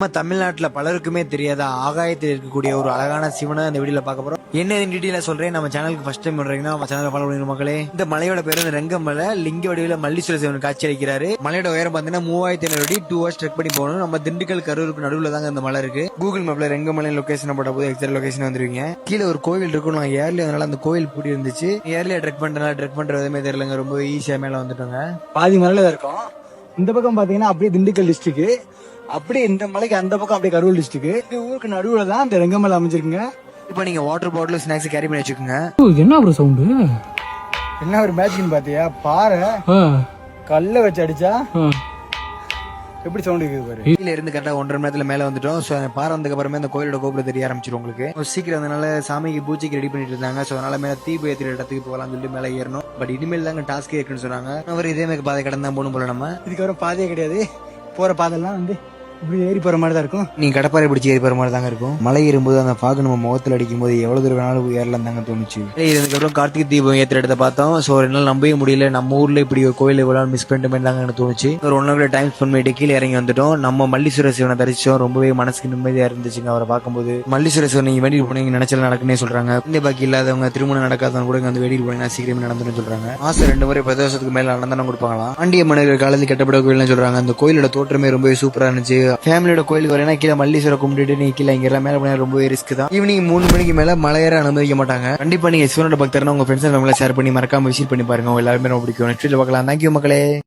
நம்ம தமிழ்நாட்டுல பலருக்குமே தெரியாத ஆகாயத்தில் இருக்கக்கூடிய ஒரு அழகான சிவனை அந்த வீடியோல பார்க்க போறோம். என்ன டீட்டெயில சொல்றேன்? நம்ம சேனலுக்கு ஃபர்ஸ்ட் டைம் பண்றீங்கன்னா நம்ம சேனல் ஃபாலோ மக்களே. இந்த மலையோட பேர் வந்து ரெங்கமலை. லிங்க வடிவில் மல்லீஸ்வர சிவன் காட்சி அளிக்கிறாரு மலையோட உயரம் பாத்தீங்கன்னா மூவாயிரத்தி ஐநூறு அடி டூ ஹவர்ஸ் ட்ரெக் பண்ணி போகணும். நம்ம திண்டுக்கல் கரூருக்கு நடுவில் தாங்க இந்த மலை இருக்கு. கூகுள் மேப்ல ரெங்கமலை லொகேஷன் போட்ட போது எக்ஸாக்ட் லொகேஷன் வந்துருவீங்க. கீழே ஒரு கோவில் இருக்கும் நான் ஏர்லி அதனால அந்த கோவில் பூட்டி இருந்துச்சு. ஏர்லியா ட்ரெக் பண்றதுனால ட்ரெக் பண்றது எதுவுமே தெரியலங்க. ரொம்ப ஈஸியா மேல வந்துட்டோங்க. பாதி மலையில இருக்கும். இந்த பக்கம் பாத்தீங்கன்னா அப்படியே திண்டுக்கல் டிஸ்ட்ரிக்ட் அப்படியே இந்த மலைக்கு அந்த பக்கம் அப்படியே கரூர் டிஸ்ட்ரிக்ட் இந்த ஊருக்கு நடுவுல தான் இந்த ரெங்கமலை அமைஞ்சிருக்குங்க. இப்போ நீங்க வாட்டர் பாட்டில் ஸ்நாக்ஸ் கேரி பண்ணி வச்சுக்கோங்க. என்ன ப்ரோ சவுண்டு என்ன ஒரு மேட்ச்னு பாத்தியா? பாறை கல்ல வச்சு அடிச்சா எப்படி சவுண்ட் இருக்குது பாரு? கீழ இருந்து கரெக்டா ஒன்றரை மணி நேரத்துல மேல வந்துட்டோம். சோ பாறை வந்ததுக்கு அப்புறமே அந்த கோயிலோட கோபுரம் தெரிய ஆரம்பிச்சிரும் உங்களுக்கு. சீக்கிரம் வந்தனால சாமிக்கு பூஜைக்கு ரெடி பண்ணிட்டு இருந்தாங்க. சோ அதனால மேல தீ ஏத்துற இடத்துக்கு போகலாம்னு சொல்லிட்டு மேல ஏறணும். பட் இனிமேல் தாங்க டாஸ்கே இருக்குன்னு சொன்னாங்க. அவர் இதே மாதிரி பாதை கடந்து தான் போகணும் போல நம்ம. இதுக்கப்புறம் பாதையே கிடையாது. போற பாதைலாம் வந்து இப்படி ஏறி போற மாதிரி தான் இருக்கும். நீங்க கடப்பாறை பிடிச்சி ஏறி போற மாதிரி தாங்க இருக்கும். மலை ஏறும்போது அந்த பாக்கு நம்ம முகத்துல அடிக்கும் போது எவ்வளவு தூரம் வேணாலும் ஏறலாம் தாங்க தோணுச்சு. இதுக்கப்புறம் கார்த்திகை தீபம் ஏத்துற இடத்த பார்த்தோம். சோ ஒரு நாள் நம்பவே முடியல. நம்ம ஊர்ல இப்படி ஒரு கோயில் இவ்வளவு மிஸ் பண்ணிட்டு மாதிரி தாங்க எனக்கு தோணுச்சு. ஒரு ஒன் ஹவர் டைம் ஸ்பெண்ட் பண்ணிட்டு கீழே இறங்கி வந்துட்டோம். நம்ம மல்லீஸ்வர சிவனை தரிசிச்சோம். ரொம்பவே மனசுக்கு நிம்மதியா இருந்துச்சுங்க அவரை பார்க்கும்போது. மல்லீஸ்வர சிவன் நீங்க வேண்டிட்டு போனீங்க நினைச்சல நடக்குன்னே சொல்றாங்க. இந்த பாக்கி இல்லாதவங்க திருமணம் நடக்காதவங்க கூட வந்து வேண்டிட்டு போனீங்கன்னா சீக்கிரமே நடந்துன்னு சொல்றாங்க. மாசம் ரெண்டு முறை பத்து வருஷத்துக்கு மேல அன்னதானம் கொடுப்பாங்களாம். ஆண்டிய மன்னர்கள் காலத்தில் கட்டப்பட்ட கோயில்னு சொல்றாங்க. அந்த கோயிலோட தோற்றமே ரொம்பவே சூப்பரா இருந்துச்சு. ஃபேமிலியோட கோயிலுக்கு வரேன்னா கீழே மல்லீஸ்வர கும்பிட்டுட்டு நீ கீழே இங்கெல்லாம் மேல போனா ரொம்பவே ரிஸ்க் தான். ஈவினிங் மூணு மணிக்கு மேல மலையேற அனுமதிக்க மாட்டாங்க. கண்டிப்பா நீங்க சிவனோட பக்தர்னா உங்க ஃப்ரெண்ட்ஸ் ஷேர் பண்ணி மறக்காம விசிட் பண்ணி பாருங்க. எல்லாருமே ரொம்ப பிடிக்கும். நெக்ஸ்ட் பார்க்கலாம். தேங்க்யூ மக்களே.